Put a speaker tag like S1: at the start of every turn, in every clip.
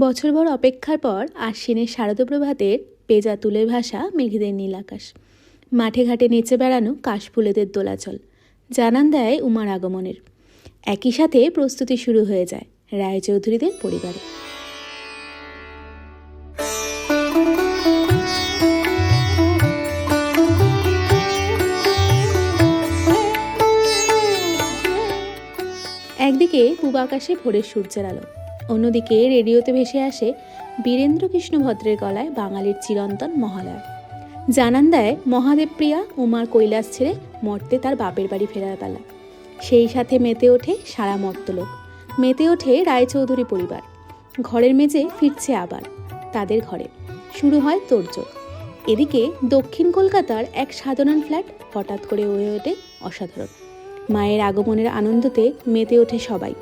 S1: বছরভর অপেক্ষার পর আশ্বিনের শারদপ্রভাতের পেজা তুলে ভাসা মেঘেদের নীল আকাশ। মাঠে ঘাটে নেচে বেড়ানো কাশফুলেদের দোলাচল। জানান দেয় উমার আগমনের। একই সাথে প্রস্তুতি শুরু হয়ে যায় রায়চৌধুরীদের পরিবারে। একদিকে পূব আকাশে ভোরের সূর্যের আলো অন্যদিকে রেডিওতে ভেসে আসে বীরেন্দ্র কৃষ্ণ ভদ্রের গলায় বাঙালির চিরন্তন মহালয়। জানান দেয়, মহাদেব প্রিয়া উমার কৈলাস ছেড়ে মর্তে তার বাপের বাড়ি ফেরার পালা। সেই সাথে মেতে ওঠে সারা মর্তলোক। মেতে ওঠে রায়চৌধুরী পরিবার। ঘরের মেজে ফিরছে আবার তাদের ঘরে। শুরু হয় তোড়জোড়। এদিকে দক্ষিণ কলকাতার এক সাধারণ ফ্ল্যাট হঠাৎ করে হয়ে ওঠে অসাধারণ। মায়ের আগমনের আনন্দতে মেতে ওঠে সবাই।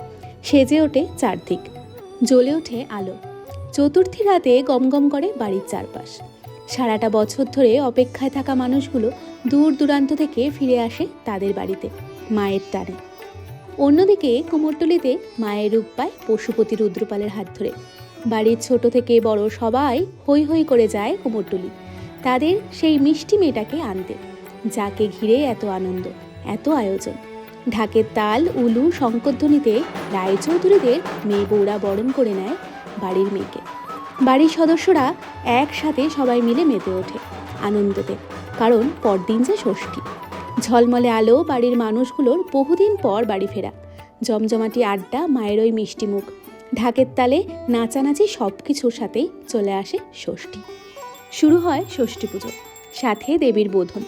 S1: সেজে ওঠে চারদিক। জ্বলে ওঠে আলো। চতুর্থী রাতে গমগম করে বাড়ির চারপাশ। সারাটা বছর ধরে অপেক্ষায় থাকা মানুষগুলো দূর দূরান্ত থেকে ফিরে আসে তাদের বাড়িতে, মায়ের টানে। অন্যদিকে কুমোরটুলিতে মায়ের রূপ পায় পশুপতি রুদ্রপালের হাত ধরে। বাড়ির ছোট থেকে বড় সবাই হই হই করে যায় কুমোরটুলি। তাদের সেই মিষ্টি মেয়েটাকে আনতে, যাকে ঘিরে এত আনন্দ, এত আয়োজন। ঢাকের তাল, উলু, শঙ্করধ্বনিতে রায়চৌধুরীদের মেয়ে বউরা বরণ করে নেয় বাড়ির মেয়েকে। বাড়ির সদস্যরা একসাথে সবাই মিলে মেতে ওঠে আনন্দতে, কারণ পরদিন যে ষষ্ঠী। ঝলমলে আলো বাড়ির মানুষগুলোর বহুদিন পর বাড়ি ফেরা। জমজমাটি আড্ডা, মায়ের ওই মিষ্টি মুখ। ঢাকের তালে নাচানাচি সব কিছুর সাথেই চলে আসে ষষ্ঠী। শুরু হয় ষষ্ঠী পুজো, সাথে দেবীর বোধন।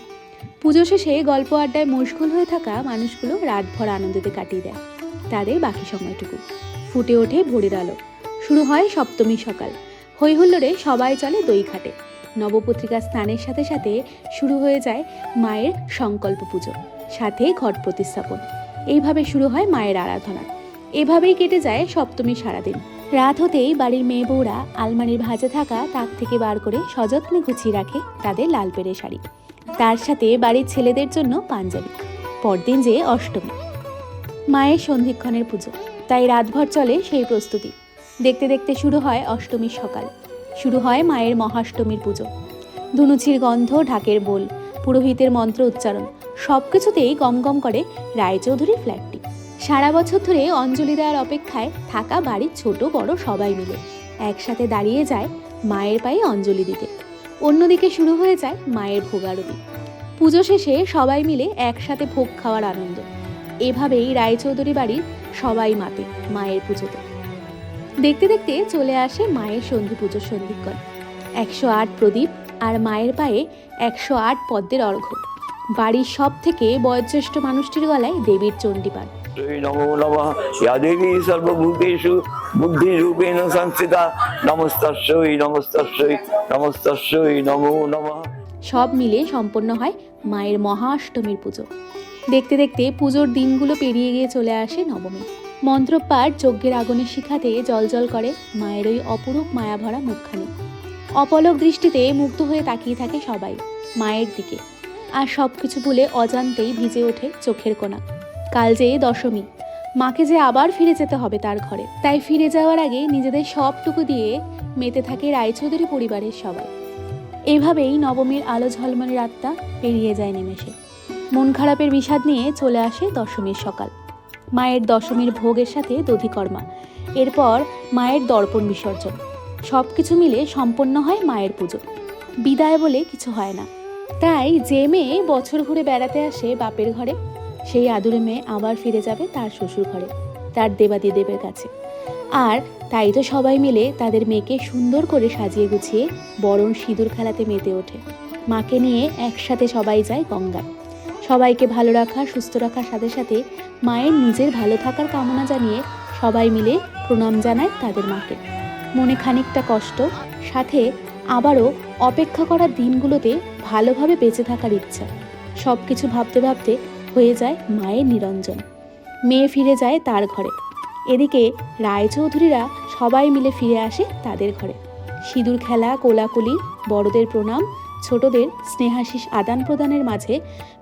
S1: পুজো শেষে গল্প আড্ডায় মশগুল হয়ে থাকা মানুষগুলো রাতভর আনন্দতে কাটিয়ে দেয়। তাদের বাকি সময়টুকু। ফুটে ওঠে ভোরের আলো। শুরু হয় সপ্তমী সকাল। হৈহুল্লোড়ে সবাই চলে দই ঘাটে। নবপত্রিকা স্নানের সাথে সাথে শুরু হয়ে যায় মায়ের সংকল্প পুজো, সাথে ঘট প্রতিস্থাপন। এইভাবে শুরু হয় মায়ের আরাধনা। এভাবেই কেটে যায় সপ্তমী সারাদিন। রাত হতেই বাড়ির মেয়ে বউরা আলমারির ভাজে থাকা তাক থেকে বার করে সযত্নে গুছিয়ে রাখে তাদের লাল পেড়ে শাড়ি। তার সাথে বাড়ির ছেলেদের জন্য পাঞ্জাবি। পরদিন যে অষ্টমী। মায়ের সন্ধিক্ষণের পুজো। তাই রাতভর চলে সেই প্রস্তুতি। দেখতে দেখতে শুরু হয় অষ্টমীর সকাল। শুরু হয় মায়ের মহাষ্টমীর পুজো। ধুনুচির গন্ধ, ঢাকের বোল, পুরোহিতের মন্ত্র উচ্চারণ সব কিছুতেই গমগম করে রায়চৌধুরীর ফ্ল্যাটটি সারা বছর ধরে অঞ্জলি দেওয়ার অপেক্ষায় থাকা বাড়ির ছোট বড় সবাই মিলে একসাথে দাঁড়িয়ে যায় মায়ের পায়ে অঞ্জলি দিতে। অন্যদিকে শুরু হয়ে যায় মায়ের ভোগারতি পুজো শেষে সবাই মিলে একসাথে ভোগ খাওয়ার আনন্দ। এভাবেই রায়চৌধুরী বাড়ির সবাই মাতে মায়ের পুজোতে। দেখতে দেখতে চলে আসে মায়ের সন্ধি পুজোর সন্ধিক্ষণ। একশো আট প্রদীপ আর মায়ের পায়ে একশো আট পদ্মের অর্ঘ্য। বাড়ির সব থেকে বয়োজ্যেষ্ঠ মানুষটির গলায় দেবীর চণ্ডীপাঠ।
S2: নমো নমো।
S1: সব মিলে সম্পন্ন হয় মায়ের মহাষ্টমীর পুজো। দেখতে দেখতে পুজোর দিনগুলো পেরিয়ে গিয়ে চলে আসে নবমী। মন্ত্রপাঠ যজ্ঞের আগুনে শিখাতে জলজল করে মায়ের ওই অপরূপ মায়া ভরা মুখখানি। অপলক দৃষ্টিতে মুগ্ধ হয়ে তাকিয়ে থাকে সবাই মায়ের দিকে। আর সব কিছু ভুলে অজান্তেই ভিজে ওঠে চোখের কোনা কাল যে দশমী, মাকে যে আবার ফিরে যেতে হবে তার ঘরে। তাই ফিরে যাওয়ার আগে নিজেদের সবটুকু দিয়ে মেতে থাকে রায়চৌধুরী পরিবারের সবাই। এভাবেই নবমীর আলো ঝলমলে রাতটা পেরিয়ে যায় নেমেষে। মন খারাপের বিষাদ নিয়ে চলে আসে দশমীর সকাল। মায়ের দশমীর ভোগের সাথে দধিকর্মা। এরপর মায়ের দর্পণ বিসর্জন। সব কিছু মিলে সম্পন্ন হয় মায়ের পুজো। বিদায় বলে কিছু হয় না। তাই যে মেয়ে বছর ঘুরে বেড়াতে আসে বাপের ঘরে, সেই আদুরে মেয়ে আবার ফিরে যাবে তার শ্বশুর ঘরে, তার দেবাদিদেবের কাছে। আর তাই তো সবাই মিলে তাদের মেয়েকে সুন্দর করে সাজিয়ে গুছিয়ে বরণ সিঁদুর খেলাতে মেতে ওঠে। মাকে নিয়ে একসাথে সবাই যায় গঙ্গায়। সবাইকে ভালো রাখা, সুস্থ রাখার সাথে সাথে মায়ের নিজের ভালো থাকার কামনা জানিয়ে সবাই মিলে প্রণাম জানায় তাদের মাকে। মনে খানিকটা কষ্ট, সাথে আবারও অপেক্ষা করা দিনগুলোতে ভালোভাবে বেঁচে থাকার ইচ্ছা। সব কিছু ভাবতে ভাবতে হয়ে যায় মায়ের নিরঞ্জন। মেয়ে ফিরে যায় তার ঘরে। এদিকে রায়চৌধুরীরা সবাই মিলে ফিরে আসে তাদের ঘরে। সিঁদুর খেলা, কোলাকুলি, বড়দের প্রণাম, ছোটদের স্নেহাশিস আদান প্রদানের মাঝে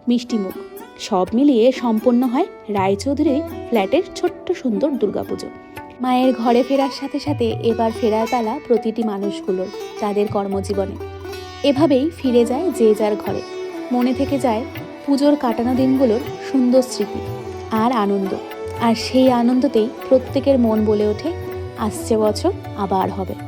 S1: মিষ্টিমুখ সব মিলিয়ে সম্পন্ন হয় রায়চৌধুরী ফ্ল্যাটের ছোট্ট সুন্দর দুর্গাপুজো। মায়ের ঘরে ফেরার সাথে সাথে এবার ফেরার পালা প্রতিটি মানুষগুলোর তাদের কর্মজীবনে। এভাবেই ফিরে যায় যে যার ঘরে। মনে থেকে যায় পুজোর কাটানো দিনগুলোর সুন্দর স্মৃতি আর আনন্দ। আর সেই আনন্দতেই প্রত্যেকের মন বলে ওঠে, আসছে বছর আবার হবে।